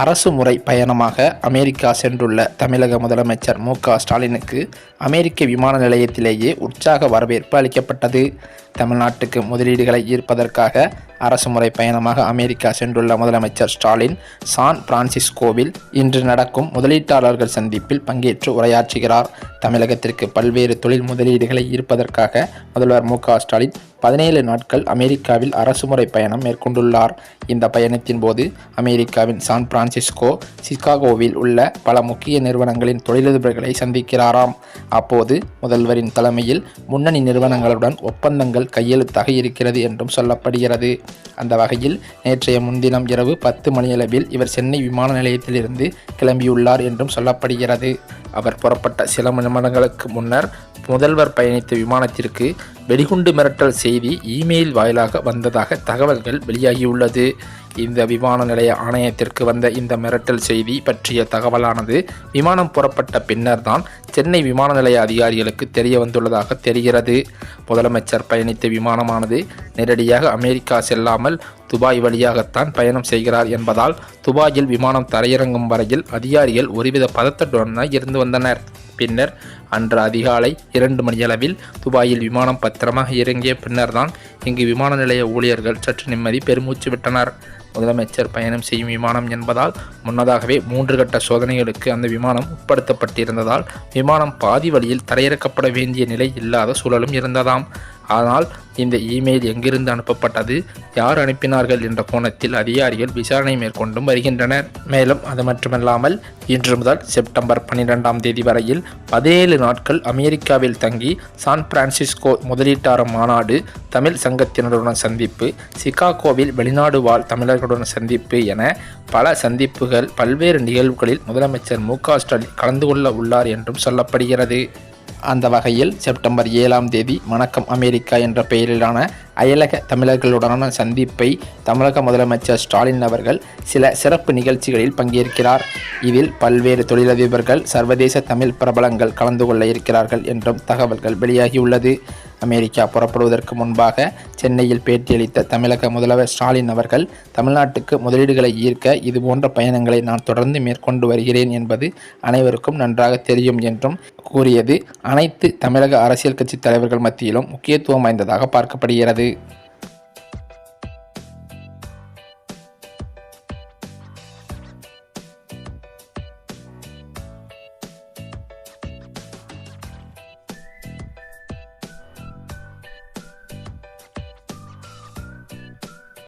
அரசு முறை பயணமாக அமெரிக்கா சென்றுள்ள தமிழக முதலமைச்சர் மு ஸ்டாலினுக்கு அமெரிக்க விமான நிலையத்திலேயே உற்சாக வரவேற்பு அளிக்கப்பட்டது. தமிழ்நாட்டுக்கு முதலீடுகளை ஈர்ப்பதற்காக அரசுமுறை பயணமாக அமெரிக்கா சென்றுள்ள முதலமைச்சர் ஸ்டாலின் சான் பிரான்சிஸ்கோவில் இன்று நடக்கும் முதலீட்டாளர்கள் சந்திப்பில் பங்கேற்று உரையாற்றுகிறார். தமிழகத்திற்கு பல்வேறு தொழில் முதலீடுகளை ஈர்ப்பதற்காக முதல்வர் மு ஸ்டாலின் பதினேழு நாட்கள் அமெரிக்காவில் அரசுமுறை பயணம் மேற்கொண்டுள்ளார். இந்த பயணத்தின் போது அமெரிக்காவின் சான் பிரான்சிஸ்கோ சிகாகோவில் உள்ள பல முக்கிய நிறுவனங்களின் தொழிலதிபர்களை சந்திக்கிறாராம். அப்போது முதல்வரின் தலைமையில் முன்னணி நிறுவனங்களுடன் ஒப்பந்தங்கள் கையெழுத்தாக இருக்கிறது என்றும் சொல்லப்படுகிறது. அந்த வகையில் நேற்றைய முன்தினம் இரவு பத்து மணியளவில் இவர் சென்னை விமான நிலையத்திலிருந்து கிளம்பியுள்ளார் என்றும் சொல்லப்படுகிறது. அவர் புறப்பட்ட சில நிமிடங்களுக்கு முன்னர் முதல்வர் பயணித்த விமானத்திற்கு வெடிகுண்டு மிரட்டல் செய்தி இமெயில் வாயிலாக வந்ததாக தகவல்கள் வெளியாகியுள்ளது. இந்த விமான நிலைய ஆணையத்திற்கு வந்த இந்த மிரட்டல் செய்தி பற்றிய தகவலானது விமானம் புறப்பட்ட பின்னர் தான் சென்னை விமான நிலைய அதிகாரிகளுக்கு தெரிய வந்துள்ளதாக தெரிகிறது. முதலமைச்சர் பயணித்த விமானமானது நேரடியாக அமெரிக்கா செல்லாமல் துபாய் வழியாகத்தான் பயணம் செய்கிறார் என்பதால் துபாயில் விமானம் தரையிறங்கும் வரையில் அதிகாரிகள் ஒருவித பதட்டத்துடன் இருந்து வந்தனர். பின்னர் அன்று அதிகாலை இரண்டு மணியளவில் துபாயில் விமானம் பத்திரமாக இறங்கிய பின்னர்தான் இங்கு விமான நிலைய ஊழியர்கள் சற்று நிம்மதி பெருமூச்சு விட்டனர். முதலமைச்சர் பயணம் செய்யும் விமானம் என்பதால் முன்னதாகவே மூன்று கட்ட சோதனைகளுக்கு அந்த விமானம் உட்படுத்தப்பட்டிருந்ததால் விமானம் பாதி வழியில் தரையிறக்கப்பட வேண்டிய நிலை இல்லாத சூழலும் இருந்ததாம். ஆனால் இந்த இமெயில் எங்கிருந்து அனுப்பப்பட்டது யார் அனுப்பினார்கள் என்ற கோணத்தில் அதிகாரிகள் விசாரணை மேற்கொண்டும் வருகின்றனர். மேலும் அது மட்டுமல்லாமல் இன்று முதல் செப்டம்பர் பன்னிரெண்டாம் தேதி வரையில் பதினேழு நாட்கள் அமெரிக்காவில் தங்கி சான் பிரான்சிஸ்கோ முதலீட்டாளர் மாநாடு தமிழ் சங்கத்தினருடன் சந்திப்பு சிகாகோவில் வெளிநாடு வாழ் தமிழர்களுடன் சந்திப்பு என பல சந்திப்புகள் பல்வேறு நிகழ்வுகளில் முதலமைச்சர் மு க ஸ்டாலின் கலந்து கொள்ள உள்ளார் என்றும் சொல்லப்படுகிறது. அந்த வகையில் செப்டம்பர் ஏழாம் தேதி வணக்கம் அமெரிக்கா என்ற பெயரிலான அயலக தமிழர்களுடனான சந்திப்பை தமிழக முதலமைச்சர் ஸ்டாலின் அவர்கள் சில சிறப்பு நிகழ்ச்சிகளில் பங்கேற்கிறார். இதில் பல்வேறு தொழிலதிபர்கள் சர்வதேச தமிழ் பிரபலங்கள் கலந்து கொள்ள இருக்கிறார்கள் என்றும் தகவல்கள் வெளியாகியுள்ளது. அமெரிக்கா புறப்படுவதற்கு முன்பாக சென்னையில் பேட்டியளித்த தமிழக முதல்வர் ஸ்டாலின் அவர்கள் தமிழ்நாட்டுக்கு முதலீடுகளை ஈர்க்க இதுபோன்ற பயணங்களை நான் தொடர்ந்து மேற்கொண்டு வருகிறேன் என்பது அனைவருக்கும் நன்றாக தெரியும் என்றும் கூறியது. அனைத்து தமிழக அரசியல் கட்சி தலைவர்கள் மத்தியிலும் முக்கியத்துவம் வாய்ந்ததாக பார்க்கப்படுகிறது.